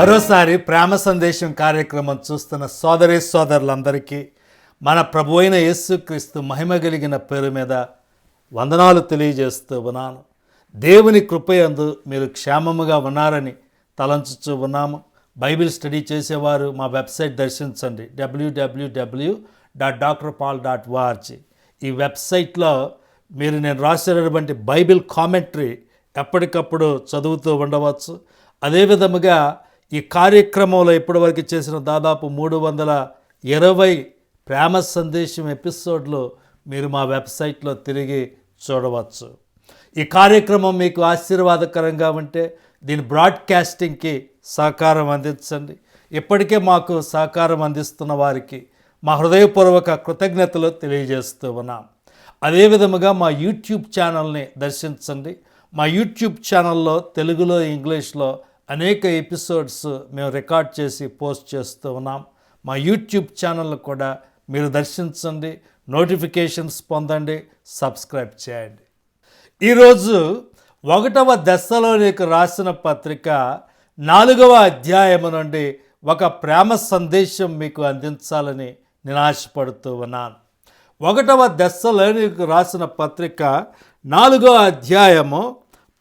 మరోసారి ప్రేమ సందేశం కార్యక్రమం చూస్తున్న సోదరి సోదరులందరికీ మన ప్రభు అయిన యేసుక్రీస్తు మహిమ కలిగిన పేరు మీద వందనాలు తెలియజేస్తూ ఉన్నాను. దేవుని కృపయందు మీరు క్షేమముగా ఉన్నారని తలంచుతూ ఉన్నాము. బైబిల్ స్టడీ చేసేవారు మా వెబ్సైట్ దర్శించండి. W W W dot doctor Paul dot org ఈ వెబ్సైట్లో మీరు నేను రాసినటువంటి బైబిల్ కామెంటరీ ఎప్పటికప్పుడు చదువుతూ ఉండవచ్చు. అదే విధముగా ఈ కార్యక్రమంలో ఇప్పటివరకు చేసిన దాదాపు మూడు వందల ఇరవై ప్రేమ సందేశం ఎపిసోడ్లు మీరు మా వెబ్సైట్లో తిరిగి చూడవచ్చు. ఈ కార్యక్రమం మీకు ఆశీర్వాదకరంగా ఉంటే దీని బ్రాడ్కాస్టింగ్కి సహకారం అందించండి. ఇప్పటికే మాకు సహకారం అందిస్తున్న వారికి మా హృదయపూర్వక కృతజ్ఞతలు తెలియజేస్తూ ఉన్నాం. అదే విధముగా మా యూట్యూబ్ ఛానల్ని దర్శించండి. మా యూట్యూబ్ ఛానల్లో తెలుగులో ఇంగ్లీష్లో అనేక ఎపిసోడ్స్ మేము రికార్డ్ చేసి పోస్ట్ చేస్తూ ఉన్నాం. మా యూట్యూబ్ ఛానల్ కూడా మీరు దర్శించండి నోటిఫికేషన్స్ పొందండి సబ్స్క్రైబ్ చేయండి. ఈరోజు ఒకటవ దశలోనికి రాసిన పత్రిక నాలుగవ అధ్యాయము నుండి ఒక ప్రేమ సందేశం మీకు అందించాలని నేను ఆశపడుతూ ఉన్నాను. ఒకటవ దశలోనికి రాసిన పత్రిక నాలుగవ అధ్యాయము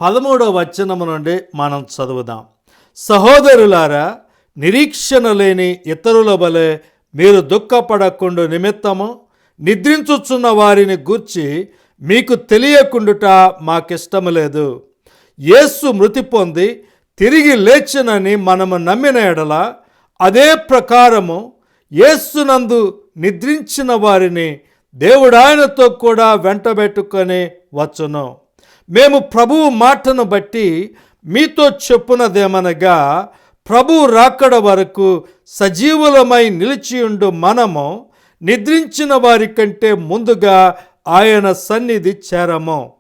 పదమూడవ వచనము నుండి మనం చదువుదాం. సహోదరులారా నిరీక్షణ లేని ఇతరుల వలె మీరు దుఃఖపడకుండా నిమిత్తము నిద్రించుచున్న వారిని గూర్చి మీకు తెలియకుండుట మాకిష్టము లేదు. యేసు మృతి పొంది తిరిగి లేచినని మనము నమ్మిన ఎడల అదే ప్రకారము యేసునందు నిద్రించిన వారిని దేవుడాయనతో కూడా వెంటబెట్టుకొని వచ్చును. మేము ప్రభువు మాటను బట్టి మీతో చెప్పునదేమనగా ప్రభు రాకడ వరకు సజీవులమై నిలిచియుండు మనము నిద్రించిన వారి కంటే ముందుగా ఆయన సన్నిధి చేరము.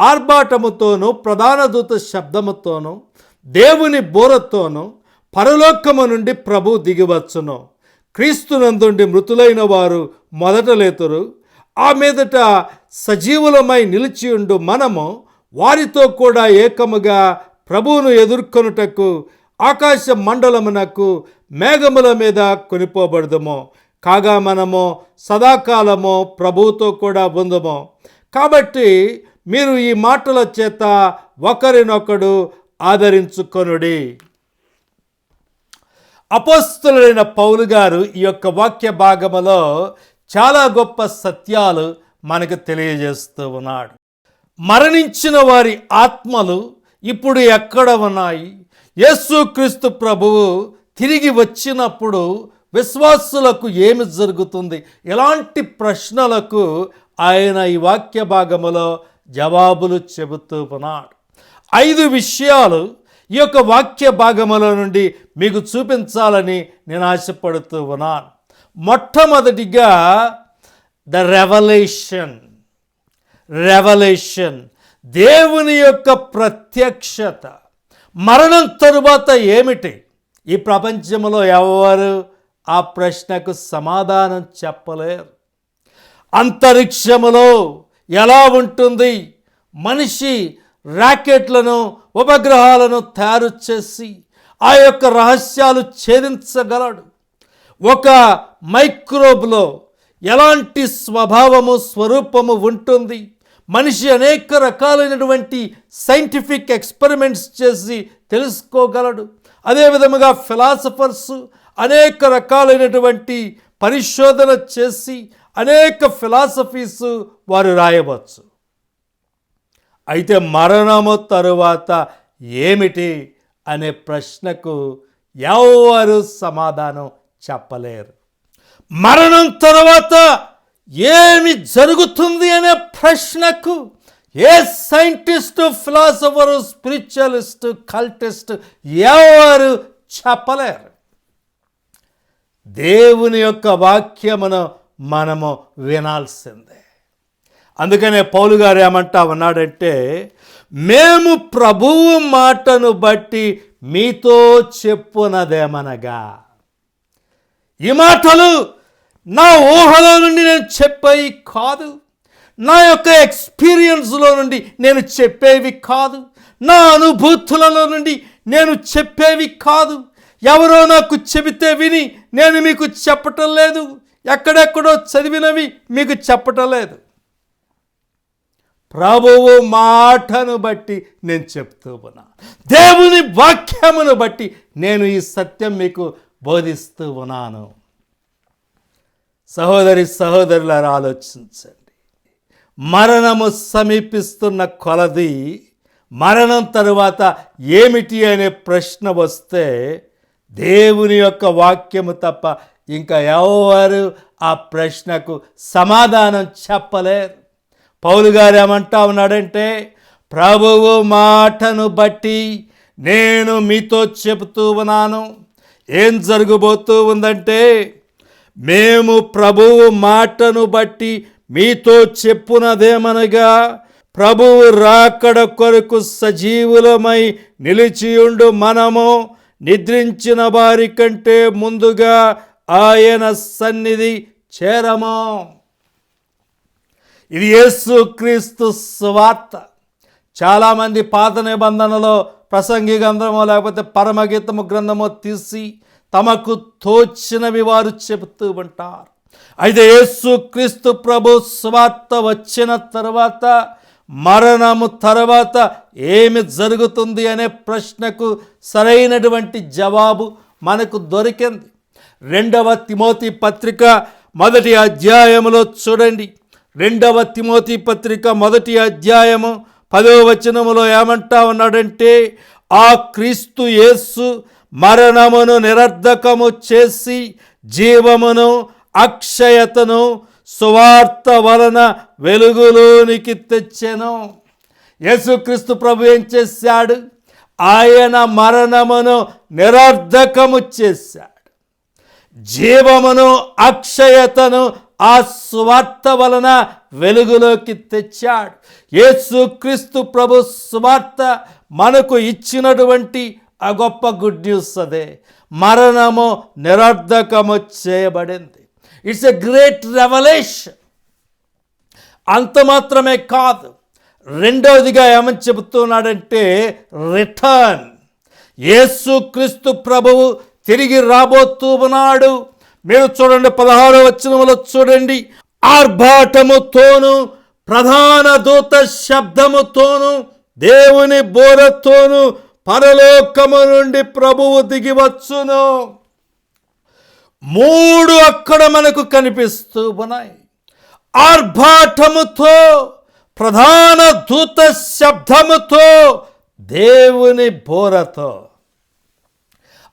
ఆర్భాటముతోనూ ప్రధాన దూత శబ్దముతోనూ దేవుని బోరతోనూ పరలోకము నుండి ప్రభు దిగివచ్చును. క్రీస్తునందుండి మృతులైన వారు మొదట లేతురు. ఆ మీదట సజీవులమై నిలిచియుండు మనము వారితో కూడా ఏకముగా ప్రభువును ఎదుర్కొనుటకు ఆకాశ మండలమునకు మేఘముల మీద కొనిపోబడదుము. కాగా మనము సదాకాలము ప్రభువుతో కూడా ఉందము. కాబట్టి మీరు ఈ మాటల చేత ఒకరినొకడు ఆదరించుకొనుడి. అపోస్తులైన పౌలు గారు ఈ యొక్క వాక్య భాగములో చాలా గొప్ప సత్యాలు మనకు తెలియజేస్తూ ఉన్నాడు. మరణించిన వారి ఆత్మలు ఇప్పుడు ఎక్కడ ఉన్నాయి? యేసుక్రీస్తు ప్రభువు తిరిగి వచ్చినప్పుడు విశ్వాసులకు ఏమి జరుగుతుంది? ఎలాంటి ప్రశ్నలకు ఆయన ఈ వాక్య భాగములో జవాబులు చెబుతూ ఉన్నాడు. ఐదు విషయాలు ఈ యొక్క వాక్య భాగముల నుండి మీకు చూపించాలని నేను ఆశపడుతూ ఉన్నాను. మొట్టమొదటిగా ద రెవల్యూషన్ రెవల్యూషన్ దేవుని యొక్క ప్రత్యక్షత. మరణం తరువాత ఏమిటి? ఈ ప్రపంచంలో ఎవరు ఆ ప్రశ్నకు సమాధానం చెప్పలేరు. అంతరిక్షములో ఎలా ఉంటుంది? మనిషి ర్యాకెట్లను ఉపగ్రహాలను తయారు చేసి ఆ యొక్క రహస్యాలు ఛేదించగలడు. ఒక మైక్రోబ్లో ఎలాంటి స్వభావము స్వరూపము ఉంటుంది? మనిషి అనేక రకాలైనటువంటి సైంటిఫిక్ ఎక్స్పెరిమెంట్స్ చేసి తెలుసుకోగలడు. అదేవిధముగా ఫిలాసఫర్స్ అనేక రకాలైనటువంటి పరిశోధన చేసి అనేక ఫిలాసఫీస్ వారు రాయవచ్చు. అయితే మరణము తరువాత ఏమిటి అనే ప్రశ్నకు ఎవరు సమాధానం చెప్పలేరు. మరణం తర్వాత ఏమి జరుగుతుంది అనే ప్రశ్నకు ఏ సైంటిస్టు ఫిలాసఫరు స్పిరిచువలిస్ట్ కల్టిస్ట్ ఎవరు చెప్పలేరు. దేవుని యొక్క వాక్యమును మనము వినాల్సిందే. అందుకనే పౌలు గారు ఏమంటా ఉన్నాడంటే మేము ప్రభువు మాటను బట్టి మీతో చెప్పునదేమనగా ఈ మాటలు నా ఊహలో నుండి నేను చెప్పేవి కాదు. నా యొక్క ఎక్స్పీరియన్స్లో నుండి నేను చెప్పేవి కాదు. నా అనుభూతులలో నుండి నేను చెప్పేవి కాదు. ఎవరో నాకు చెబితే విని నేను మీకు చెప్పటం లేదు. ఎక్కడెక్కడో చదివినవి మీకు చెప్పటం లేదు. ప్రభువు మాటను బట్టి నేను చెప్తూ ఉన్నా. దేవుని వాక్యమును బట్టి నేను ఈ సత్యం మీకు బోధిస్తూ ఉన్నాను. సహోదరి సహోదరులారా ఆలోచించండి. మరణము సమీపిస్తున్న కొలది మరణం తరువాత ఏమిటి అనే ప్రశ్న వస్తే దేవుని యొక్క వాక్యము తప్ప ఇంకా ఎవరు ఆ ప్రశ్నకు సమాధానం చెప్పలేరు. పౌలు గారు ఏమంటా ఉన్నాడంటే ప్రభువు మాటను బట్టి నేను మీతో చెబుతూ ఉన్నాను. ఏం జరగబోతూ ఉందంటే మేము ప్రభువు మాటను బట్టి మీతో చెప్పునదేమనగా ప్రభువు రాకడ కొరకు సజీవులమై నిలిచియుండు మనము నిద్రించిన వారి కంటే ముందుగా ఆయన సన్నిధి చేరము. ఇది యేసుక్రీస్తు స్వార్త. చాలామంది పాత నిబంధనలో ప్రసంగి గ్రంథము లేకపోతే పరమగీతము గ్రంథము తీసి తమకు తోచినవి వారు చెబుతూ ఉంటారు. అయితే యేసుక్రీస్తు ప్రభు స్వార్త వచ్చిన తర్వాత మరణము తర్వాత ఏమి జరుగుతుంది అనే ప్రశ్నకు సరైనటువంటి జవాబు మనకు దొరికింది. రెండవ తిమోతి పత్రిక మొదటి అధ్యాయములో చూడండి. రెండవ తిమోతి పత్రిక మొదటి అధ్యాయము పదో వచనములో ఏమంటా ఉన్నాడంటే ఆ క్రీస్తు యేసు మరణమును నిరర్ధకము చేసి జీవమును అక్షయతను సువార్త వలన వెలుగులోనికి తెచ్చెను. యేసుక్రీస్తు ప్రభు ఏం చేశాడు? ఆయన మరణమును నిరర్ధకము చేశాడు. జీవమును అక్షయతను ఆ స్వార్థ వలన వెలుగులోకి తెచ్చాడు. యేసుక్రీస్తు ప్రభు స్వార్థ మనకు ఇచ్చినటువంటి ఆ గొప్ప గుడ్ న్యూస్ అదే. మరణము నిరర్ధకము చేయబడింది. ఇట్స్ ఎ గ్రేట్ రెవల్యూషన్ అంత మాత్రమే కాదు. రెండవదిగా ఏమని చెబుతున్నాడంటే రిటర్న్ యేసుక్రీస్తు ప్రభువు తిరిగి రాబోతూ ఉన్నాడు. మీరు చూడండి పదహారో వచ్చినములో చూడండి. ఆర్భాటముతోను ప్రధాన దూత శబ్దముతోను దేవుని బోరతోను పరలోకము నుండి ప్రభువు దిగివచ్చును మూడు అక్కడ మనకు కనిపిస్తూ ఉన్నాయి. ఆర్భాటముతో ప్రధాన దూత శబ్దముతో దేవుని బోరతో.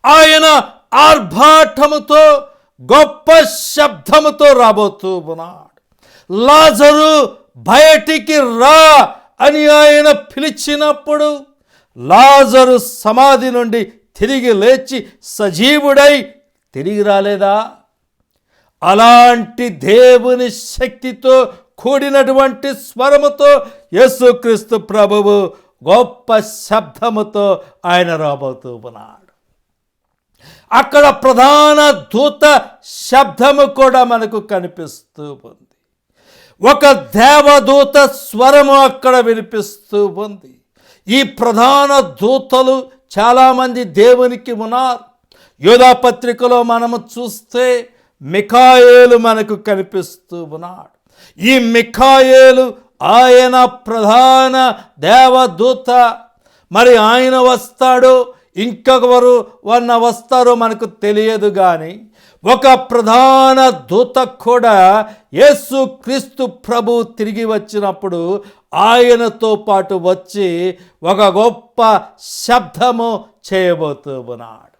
ఆయన ఆర్భాటముతో గొప్ప శబ్దముతో రాబోతూ ఉన్నాడు. లాజరు బయటికి రా అని ఆయన పిలిచినప్పుడు లాజరు సమాధి నుండి తిరిగి లేచి సజీవుడై తిరిగి రాలేదా? అలాంటి దేవుని శక్తితో కూడినటువంటి స్వరముతో యేసుక్రీస్తు ప్రభువు గొప్ప శబ్దముతో ఆయన రాబోతూ ఉన్నాడు. అక్కడ ప్రధాన దూత శబ్దము కూడా మనకు కనిపిస్తూ ఉంది. ఒక దేవదూత స్వరము అక్కడ వినిపిస్తూ ఉంది. ఈ ప్రధాన దూతలు చాలామంది దేవునికి ఉన్నారు యోధా పత్రికలో మనము చూస్తే మిఖాయేలు మనకు కనిపిస్తూ ఉన్నాడు. ఈ మిఖాయేలు ఆయన ప్రధాన దేవదూత. మరి ఆయన వస్తాడో ఇంకొకరు వన్న వస్తారో మనకు తెలియదు కానీ ఒక ప్రధాన దూత కూడా యేసు క్రీస్తు ప్రభు తిరిగి వచ్చినప్పుడు ఆయనతో పాటు వచ్చి ఒక గొప్ప శబ్దము చేయబోతూ ఉన్నాడు.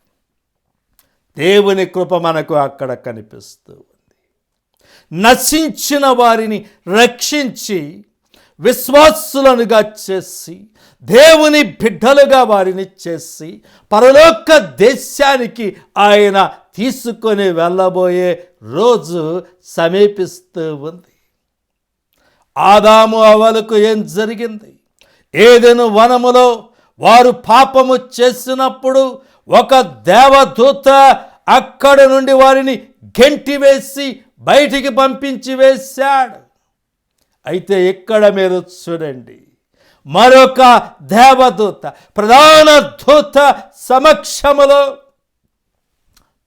దేవుని కృప మనకు అక్కడ కనిపిస్తూ ఉంది. నశించిన వారిని రక్షించి విశ్వాసులనుగా చేసి దేవుని బిడ్డలుగా వారిని చేసి పరలోక దేశానికి ఆయన తీసుకొని వెళ్ళబోయే రోజు సమీపిస్తూ ఉంది. ఆదాము అవలకు ఏం జరిగింది? ఏదైనా వనములో వారు పాపము చేసినప్పుడు ఒక దేవదూత అక్కడ నుండి వారిని గెంటివేసి బయటికి పంపించి వేశాడు. అయితే ఇక్కడ మీరు చూడండి మరొక దేవదూత ప్రధాన దూత సమక్షములో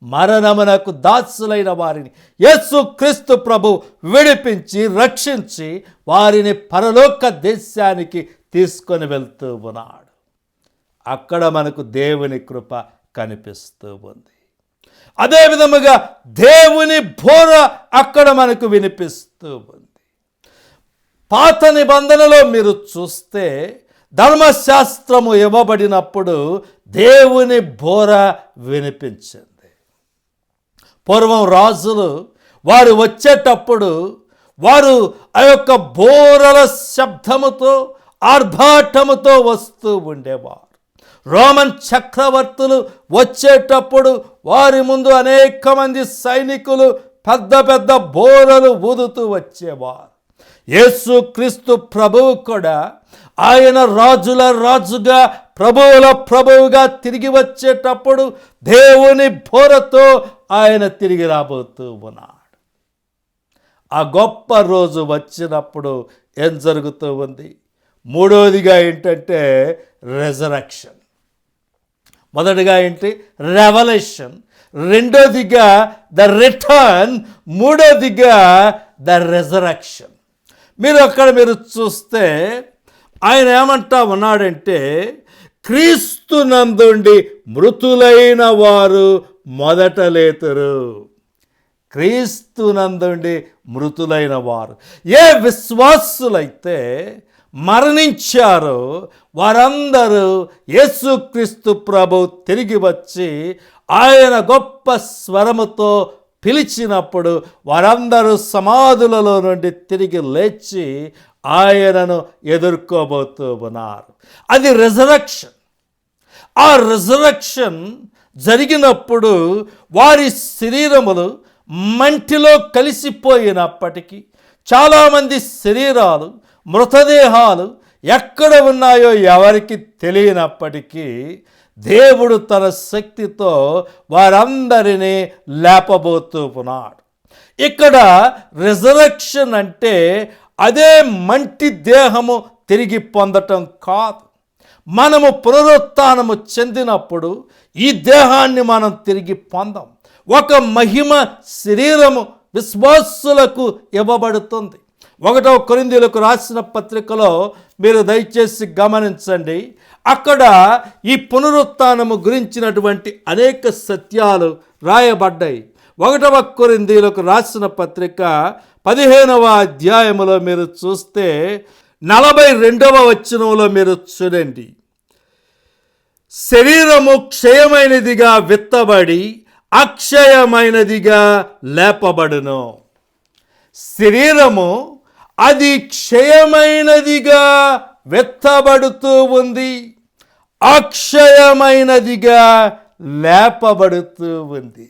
మరణమునకు దాసులైన వారిని యేసు క్రీస్తు ప్రభు విడిపించి రక్షించి వారిని పరలోక దేశానికి తీసుకొని వెళ్తూ ఉన్నాడు. అక్కడ మనకు దేవుని కృప కనిపిస్తూ ఉంది. అదే విధముగా దేవుని బోర అక్కడ మనకు వినిపిస్తూ ఉంది. పాత నిబంధనలో మీరు చూస్తే ధర్మశాస్త్రము ఇవ్వబడినప్పుడు దేవుని బోర వినిపించింది. పూర్వం రాజులు వారు వచ్చేటప్పుడు వారు ఆ యొక్క బోరల శబ్దముతో ఆర్భాటముతో వస్తూ ఉండేవారు. రోమన్ చక్రవర్తులు వచ్చేటప్పుడు వారి ముందు అనేక మంది సైనికులు పెద్ద పెద్ద బోరలు ఊదుతూ వచ్చేవారు. యేసు క్రీస్తు ప్రభువు కూడా ఆయన రాజుల రాజుగా ప్రభువుల ప్రభువుగా తిరిగి వచ్చేటప్పుడు దేవుని బోరతో ఆయన తిరిగి రాబోతూ ఉన్నాడు. ఆ గొప్ప రోజు వచ్చినప్పుడు ఏం జరుగుతూ ఉంది? మూడవదిగా ఏంటంటే రెజరక్షన్ మొదటిగా ఏంటి? రెవల్యూషన్ రెండోదిగా ద రిటర్న్ మూడోదిగా ద రెజరక్షన్ మీరు అక్కడ మీరు చూస్తే ఆయన ఏమంటా ఉన్నాడంటే క్రీస్తు నందుండి మృతులైన వారు మొదట లేతురు. క్రీస్తు నందుండి మృతులైన వారు. ఏ విశ్వాసులైతే మరణించారో వారందరూ యేసుక్రీస్తు ప్రభు తిరిగి వచ్చి ఆయన గొప్ప స్వరముతో పిలిచినప్పుడు వారందరూ సమాధులలో నుండి తిరిగి లేచి ఆయనను ఎదుర్కోబోతూ ఉన్నారు అది రిజరక్షన్ ఆ రిజరక్షన్ జరిగినప్పుడు వారి శరీరములు మంటిలో కలిసిపోయినప్పటికీ చాలామంది శరీరాలు మృతదేహాలు ఎక్కడ ఉన్నాయో ఎవరికి తెలియనప్పటికీ దేవుడు తన శక్తితో వారందరినీ లేపబోతూ ఉన్నాడు. ఇక్కడ రిజరక్షన్ అంటే అదే మంటి దేహము తిరిగి పొందటం కాదు. మనము పునరుత్నము చెందినప్పుడు ఈ దేహాన్ని మనం తిరిగి పొందాం. ఒక మహిమ శరీరము విశ్వాసులకు ఇవ్వబడుతుంది. ఒకటో కొరిందీలకు రాసిన పత్రికలో మీరు దయచేసి గమనించండి. అక్కడ ఈ పునరుత్నము గురించినటువంటి అనేక సత్యాలు రాయబడ్డాయి. ఒకటవ కొరిందీలకు రాసిన పత్రిక పదిహేనవ అధ్యాయములో మీరు చూస్తే నలభై రెండవ వచనంలో మీరు చూడండి. శరీరము క్షయమైనదిగా విత్తబడి అక్షయమైనదిగా లేపబడును. శరీరము అది క్షయమైనదిగా వెత్తబడుతూ ఉంది అక్షయమైనదిగా లేపబడుతూ ఉంది.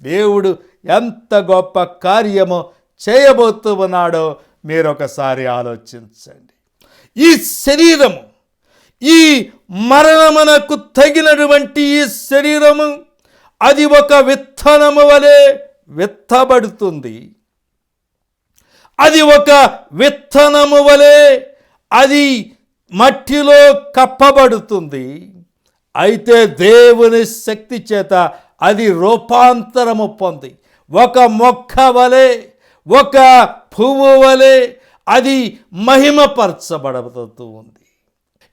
దేవుడు ఎంత గొప్ప కార్యము చేయబోతూ ఉన్నాడో మీరు ఒకసారి ఆలోచించండి. ఈ శరీరము ఈ మరణమునకు తగినటువంటి ఈ శరీరము అది ఒక విత్తనము వలె విత్తబడుతుంది. అది ఒక విత్తనము వలె అది మట్టిలో కప్పబడుతుంది. అయితే దేవుని శక్తి చేత అది రూపాంతరము పొంది ఒక మొక్క వలె ఒక పువ్వు వలె అది మహిమపరచబడుతూ ఉంది.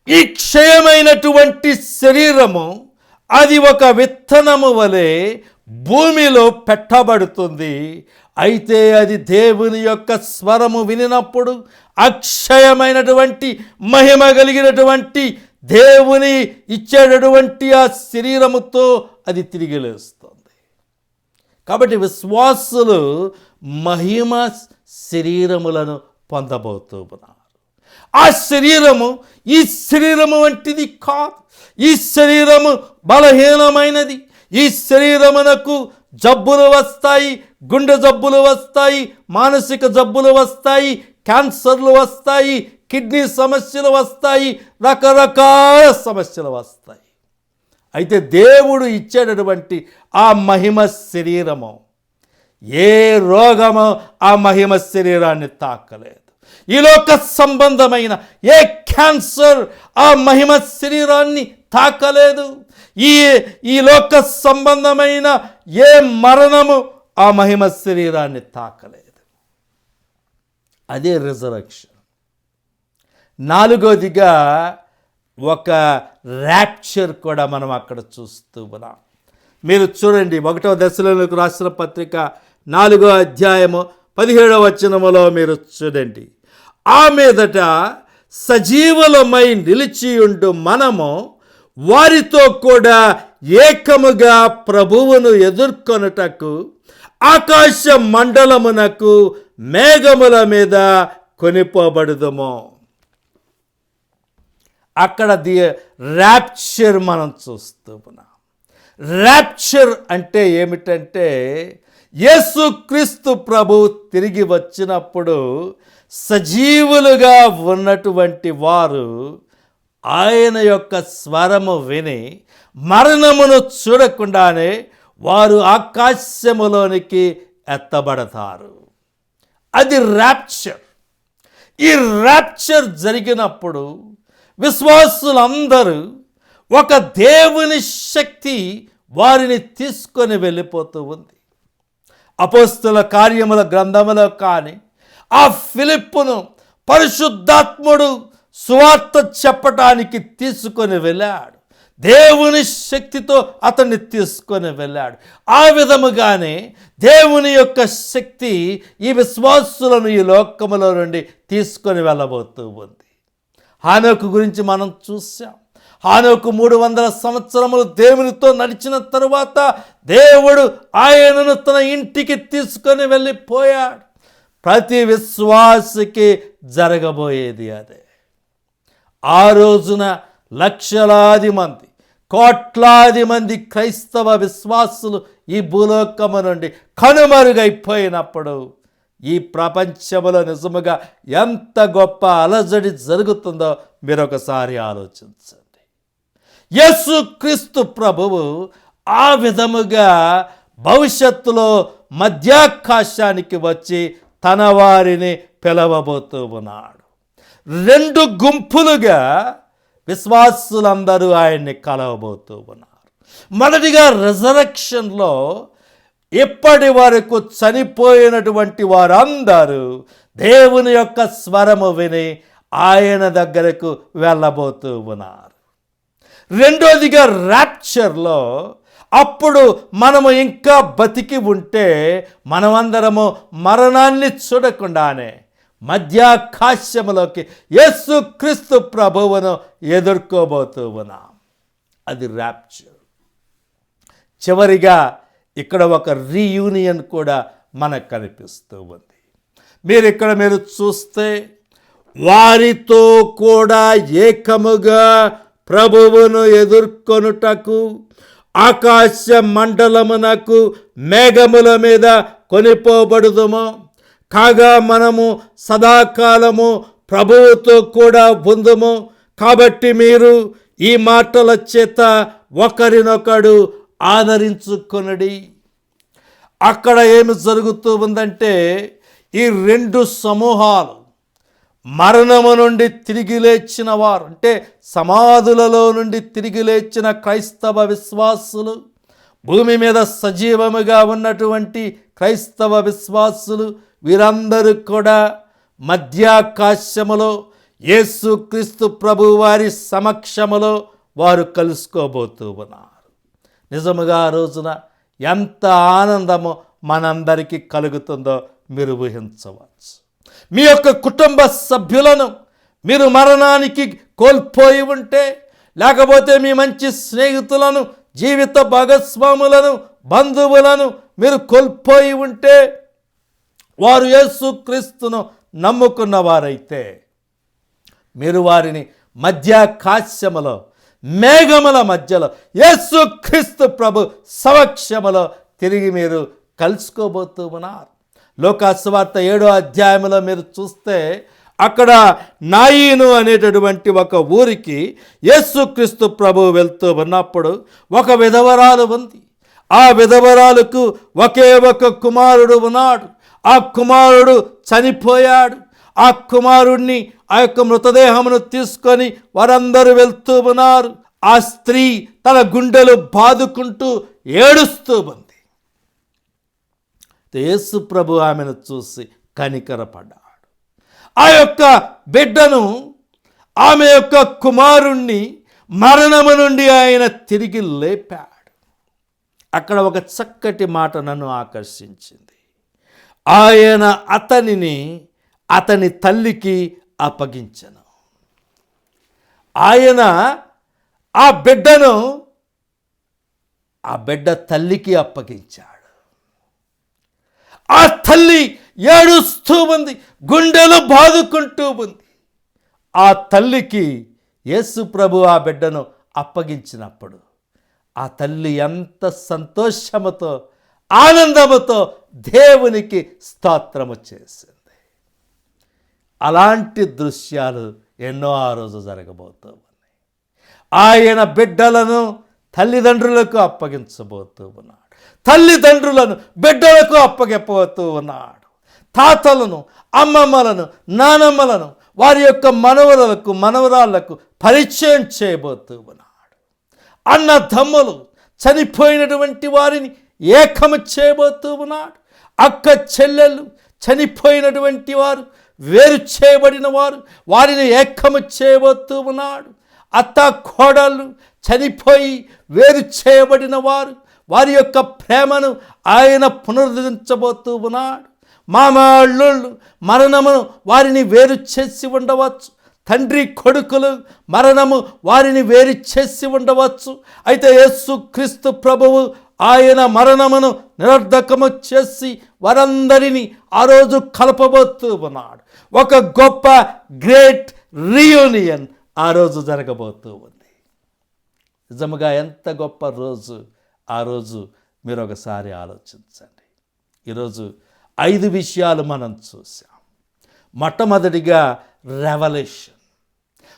ఈ క్షయమైనటువంటి శరీరము అది ఒక విత్తనము వలె భూమిలో పెట్టబడుతుంది. అయితే అది దేవుని యొక్క స్వరము వినినప్పుడు అక్షయమైనటువంటి మహిమ కలిగినటువంటి దేవుని ఇచ్చేటటువంటి ఆ శరీరముతో అది తిరిగి లేస్తుంది. కాబట్టి విశ్వాసులు మహిమ శరీరములను పొందబోతూ ఉన్నారు. ఆ శరీరము ఈ శరీరము వంటిది కాదు. ఈ శరీరము బలహీనమైనది. ఈ శరీరమునకు జబ్బులు వస్తాయి గుండె జబ్బులు వస్తాయి మానసిక జబ్బులు వస్తాయి క్యాన్సర్లు వస్తాయి కిడ్నీ సమస్యలు వస్తాయి రకరకాల సమస్యలు వస్తాయి. అయితే దేవుడు ఇచ్చేటటువంటి ఆ మహిమ శరీరము ఏ రోగము ఆ మహిమ శరీరాన్ని తాకలేదు. ఈ లోక సంబంధమైన ఏ క్యాన్సర్ ఆ మహిమ శరీరాన్ని తాకలేదు. ఈ ఈ లోక సంబంధమైన ఏ మరణము ఆ మహిమ శరీరాన్ని తాకలేదు. అదే రిజరక్షన్. నాలుగోదిగా ఒక ర్యాప్చర్ కూడా మనం అక్కడ చూస్తూ ఉన్నాం. మీరు చూడండి ఒకటవ దశలోకి రాసిన పత్రిక నాలుగో అధ్యాయము పదిహేడవ వచనములో మీరు చూడండి. ఆ మీదట సజీవులమై నిలిచియుండు మనము వారితో కూడా ఏకముగా ప్రభువును ఎదుర్కొనుటకు ఆకాశ మండలమునకు మేఘముల మీద కొనిపోబడుదము. అక్కడ ది ర్యాప్చర్ మనం చూస్తూ ఉన్నాం. ర్యాప్చర్ అంటే ఏమిటంటే యేసుక్రీస్తు ప్రభు తిరిగి వచ్చినప్పుడు సజీవులుగా ఉన్నటువంటి వారు ఆయన యొక్క స్వరము విని మరణమును చూడకుండానే వారు ఆకాశములోనికి ఎత్తబడతారు. అది ర్యాప్చర్ ఈ ర్యాప్చర్ జరిగినప్పుడు విశ్వాసులందరూ ఒక దేవుని శక్తి వారిని తీసుకొని వెళ్ళిపోతూ ఉంది. అపోస్తుల కార్యముల గ్రంథములో కానీ ఆ ఫిలిప్పును పరిశుద్ధాత్ముడు సువార్త చెప్పటానికి తీసుకొని వెళ్ళాడు. దేవుని శక్తితో అతన్ని తీసుకొని వెళ్ళాడు. ఆ విధముగానే దేవుని యొక్క శక్తి ఈ విశ్వాసులను ఈ లోకములో నుండి తీసుకొని వెళ్ళబోతూ ఉంది. హానోకు గురించి మనం చూసాం హానోకు మూడు వందల సంవత్సరములు దేవునితో నడిచిన తరువాత దేవుడు ఆయనను తన ఇంటికి తీసుకొని వెళ్ళిపోయాడు. ప్రతి విశ్వాసకి జరగబోయేది అదే. ఆ రోజున లక్షలాది మంది కోట్లాది మంది క్రైస్తవ విశ్వాసులు ఈ భూలోకము నుండి కనుమరుగైపోయినప్పుడు ఈ ప్రపంచంలో నిజముగా ఎంత గొప్ప అలజడి జరుగుతుందో మీరు ఒకసారి ఆలోచించండి యేసుక్రీస్తు ప్రభువు ఆ విధముగా భవిష్యత్తులో మధ్యాకాశానికి వచ్చి తన వారిని పిలవబోతూ ఉన్నాడు. రెండు గుంపులుగా విశ్వాసులందరూ ఆయన్ని కలవబోతూ ఉన్నారు. మొదటిగా రిజరక్షన్లో ఇప్పటి వరకు చనిపోయినటువంటి వారందరూ దేవుని యొక్క స్వరము విని ఆయన దగ్గరకు వెళ్ళబోతూ ఉన్నారు. రెండోదిగా ర్యాప్చర్లో అప్పుడు మనము ఇంకా బతికి ఉంటే మనమందరము మరణాన్ని చూడకుండానే మధ్యాకాశములోకి యేసుక్రీస్తు ప్రభువును ఎదుర్కోబోతూ ఉన్నాం. అది ర్యాప్చర్ చివరిగా ఇక్కడ ఒక రీయూనియన్ కూడా మనకు కనిపిస్తూ ఉంది. మీరు ఇక్కడ మీరు చూస్తే వారితో కూడా ఏకముగా ప్రభువును ఎదుర్కొనుటకు ఆకాశ మండలమునకు మేఘముల మీద కొనిపోబడుదుము. కాగా మనము సదాకాలము ప్రభువుతో కూడా ఉందుము. కాబట్టి మీరు ఈ మాటల చేత ఒకరినొకడు ఆదరించుకొనడి. అక్కడ ఏమి జరుగుతూ ఉందంటే ఈ రెండు సమూహాలు మరణము నుండి తిరిగి లేచిన వారు అంటే సమాధులలో నుండి తిరిగి లేచిన క్రైస్తవ విశ్వాసులు భూమి మీద సజీవముగా ఉన్నటువంటి క్రైస్తవ విశ్వాసులు వీరందరూ కూడా మధ్యాకాశములో యేసుక్రీస్తు ప్రభు వారి సమక్షములో వారు కలుసుకోబోతూ ఉన్నారు. నిజముగా ఆ రోజున ఎంత ఆనందము మనందరికీ కలుగుతుందో మీరు ఊహించవచ్చు. మీ యొక్క కుటుంబ సభ్యులను మీరు మరణానికి కోల్పోయి ఉంటే లేకపోతే మీ మంచి స్నేహితులను జీవిత భాగస్వాములను బంధువులను మీరు కోల్పోయి ఉంటే వారు యేసుక్రీస్తును నమ్ముకున్న వారైతే మీరు వారిని మధ్యాకాశ్యములో మేఘముల మధ్యలో యేసుక్రీస్తు ప్రభు సమక్షములో తిరిగి మీరు కలుసుకోబోతూ ఉన్నారు. లోకాసువార్త ఏడో అధ్యాయంలో మీరు చూస్తే అక్కడ నాయిను అనేటటువంటి ఒక ఊరికి యేసుక్రీస్తు ప్రభు వెళ్తూ ఉన్నప్పుడు ఒక విధవరాలు ఉంది. ఆ విధవరాలకు ఒకే ఒక కుమారుడు ఉన్నాడు. ఆ కుమారుడు చనిపోయాడు. ఆ కుమారుణ్ణి ఆ యొక్క మృతదేహమును తీసుకొని వారందరూ వెళ్తూ ఉన్నారు. ఆ స్త్రీ తన గుండెలు బాదుకుంటూ ఏడుస్తూ ఉంది. యేసు ప్రభు ఆమెను చూసి కనికరపడ్డాడు. ఆ యొక్క బిడ్డను ఆమె యొక్క కుమారుణ్ణి మరణము నుండి ఆయన తిరిగి లేపాడు. అక్కడ ఒక చక్కటి మాట నన్ను ఆకర్షించింది. ఆయన అతనిని అతని తల్లికి అప్పగించను. ఆయన ఆ బిడ్డను ఆ బిడ్డ తల్లికి అప్పగించాడు. ఆ తల్లి ఏడుస్తూ ఉంది గుండెలు బాదుకుంటూ ఉంది. ఆ తల్లికి యేసు ప్రభు ఆ బిడ్డను అప్పగించినప్పుడు ఆ తల్లి ఎంత సంతోషముతో ఆనందముతో దేవునికి స్తోత్రము చేసింది. అలాంటి దృశ్యాలు ఎన్నో ఆ రోజు జరగబోతూ ఉన్నాయి. ఆయన బిడ్డలను తల్లిదండ్రులకు అప్పగించబోతూ ఉన్నాడు. తల్లిదండ్రులను బిడ్డలకు అప్పగిపోతూ ఉన్నాడు తాతలను అమ్మమ్మలను నానమ్మలను వారి యొక్క మనవరులకు మనవరాళ్ళకు పరిచయం చేయబోతూ ఉన్నాడు అన్న తమ్ములు చనిపోయినటువంటి వారిని ఏకము చేయబోతూ ఉన్నాడు అక్క చెల్లెళ్ళు చనిపోయినటువంటి వారు వేరు చేయబడిన వారు వారిని ఏకము చేయబోతూ ఉన్నాడు అత్త కోడళ్ళు చనిపోయి వేరు చేయబడిన వారు వారి యొక్క ప్రేమను ఆయన పునరుద్ధరించబోతూ ఉన్నాడు. మామాళ్ళు మరణమును వారిని వేరు చేసి ఉండవచ్చు. తండ్రి కొడుకులు మరణము వారిని వేరు చేసి ఉండవచ్చు. అయితే యేసు క్రీస్తు ప్రభువు ఆయన మరణమును నిరర్ధకము చేసి వారందరినీ ఆ రోజు కలపబోతూ ఉన్నాడు. ఒక గొప్ప గ్రేట్ రియూనియన్ ఆ రోజు జరగబోతూ ఉంది. నిజముగా ఎంత గొప్ప రోజు ఆ రోజు మీరు ఒకసారి ఆలోచించండి. ఈరోజు ఐదు విషయాలు మనం చూసాం మొట్టమొదటిగా రెవల్యూషన్.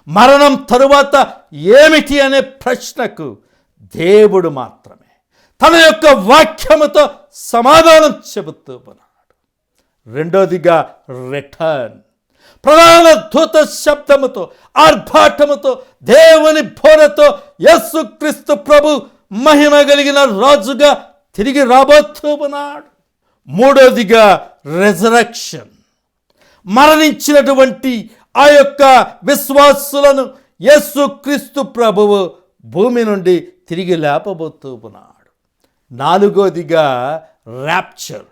మరణం తరువాత ఏమిటి అనే ప్రశ్నకు దేవుడు మాత్రమే తన యొక్క వాక్యముతో సమాధానం చెబుతూ ఉన్నాడు. రెండోదిగా రిటర్న్. ప్రధాన దూత శబ్దముతో ఆర్భాటముతో దేవుని భోరతో యస్సు క్రీస్తు ప్రభు మహిమ కలిగిన రాజుగా తిరిగి రాబోతున్నాడు మూడోదిగా రెజరక్షన్ మరణించినటువంటి ఆ యొక్క విశ్వాసులను యేసుక్రీస్తు ప్రభువు భూమి నుండి తిరిగి లేపబోతున్నాడు నాలుగోదిగా ర్యాప్చర్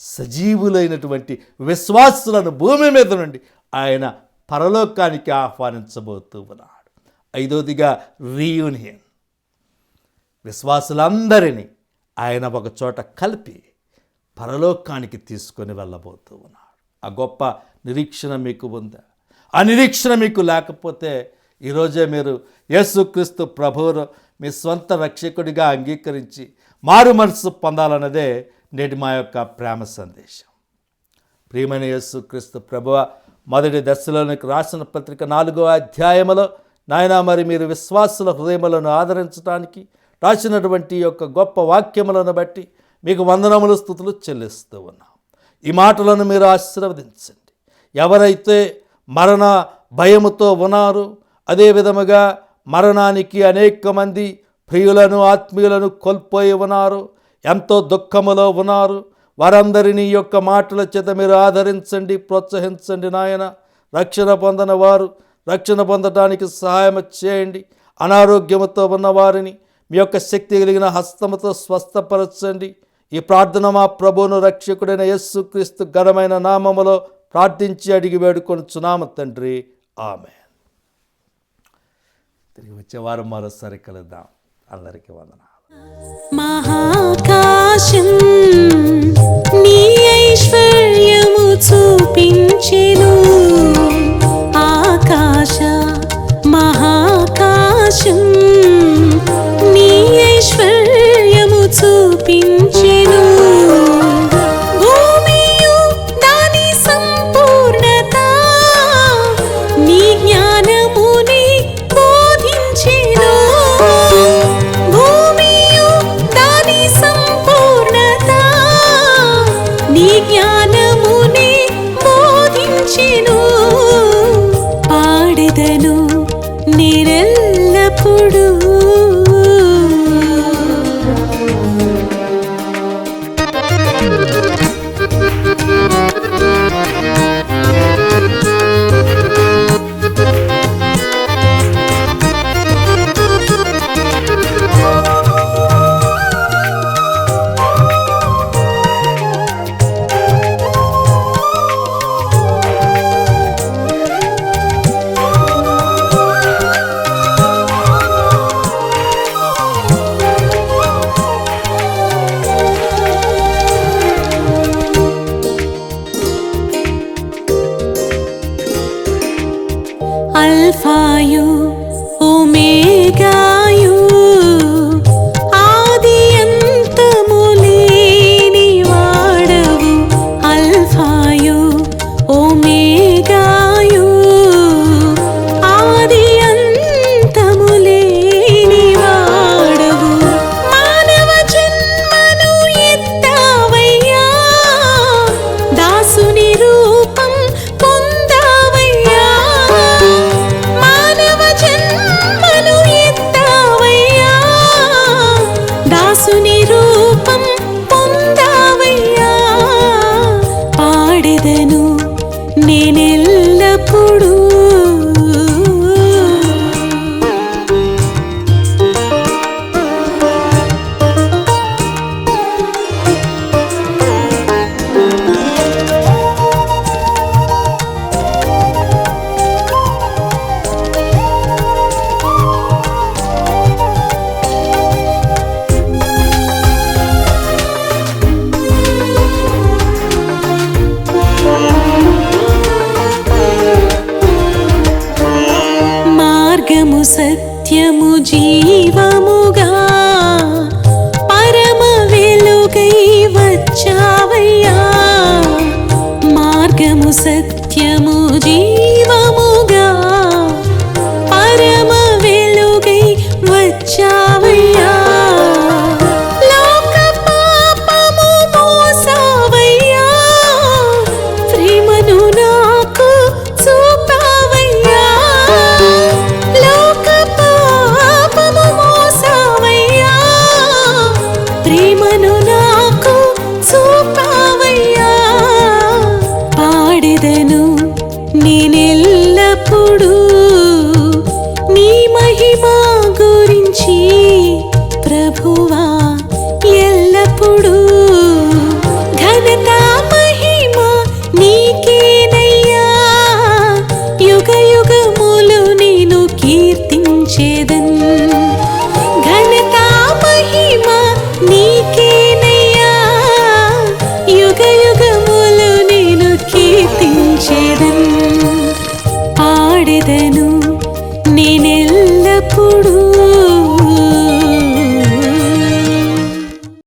సజీవులైనటువంటి విశ్వాసులను భూమి మీద నుండి ఆయన పరలోకానికి ఆహ్వానించబోతున్నాడు ఐదోదిగా రీయూనియన్ విశ్వాసులందరినీ ఆయన ఒక చోట కలిపి పరలోకానికి తీసుకొని వెళ్ళబోతూ ఉన్నాడు. ఆ గొప్ప నిరీక్షణ మీకు ఉందా. ఆ నిరీక్షణ మీకు లేకపోతే ఈరోజే మీరు యేసుక్రీస్తు ప్రభువును మీ స్వంత రక్షకుడిగా అంగీకరించి మారు మనసు పొందాలన్నదే నేటి మా యొక్క ప్రేమ సందేశం. ప్రియమైన యేసుక్రీస్తు ప్రభువ మొదటి దశలోనికి రాసిన పత్రిక నాలుగో అధ్యాయములో నాయన మరి మీరు విశ్వాసుల హృదయములను ఆదరించడానికి రాసినటువంటి యొక్క గొప్ప వాక్యములను బట్టి మీకు వందనములు స్థుతులు చెల్లిస్తూ ఉన్నాం. ఈ మాటలను మీరు ఆశీర్వదించండి. ఎవరైతే మరణ భయముతో ఉన్నారు అదే విధముగా మరణానికి అనేక మంది ప్రియులను ఆత్మీయులను కోల్పోయి ఉన్నారు ఎంతో దుఃఖములో ఉన్నారు వారందరినీ యొక్క మాటల చేత మీరు ఆదరించండి ప్రోత్సహించండి నాయన. రక్షణ పొందిన వారు రక్షణ పొందటానికి సహాయం చేయండి. అనారోగ్యముతో ఉన్న వారిని మీ యొక్క శక్తి కలిగిన హస్తముతో స్వస్థపరచండి. ఈ ప్రార్థన మా ప్రభువును రక్షకుడైన యేసుక్రీస్తు ఘనమైన నామములో ప్రార్థించి అడిగి వేడుకొని చునామ తండ్రి. ఆమె తిరిగి వచ్చే వారం మరోసారి కలుద్దాం. అందరికీ వందనాలు. మహాకాశం నీ ఐశ్వర్యము చూపించెను. ఆకాశం alfayum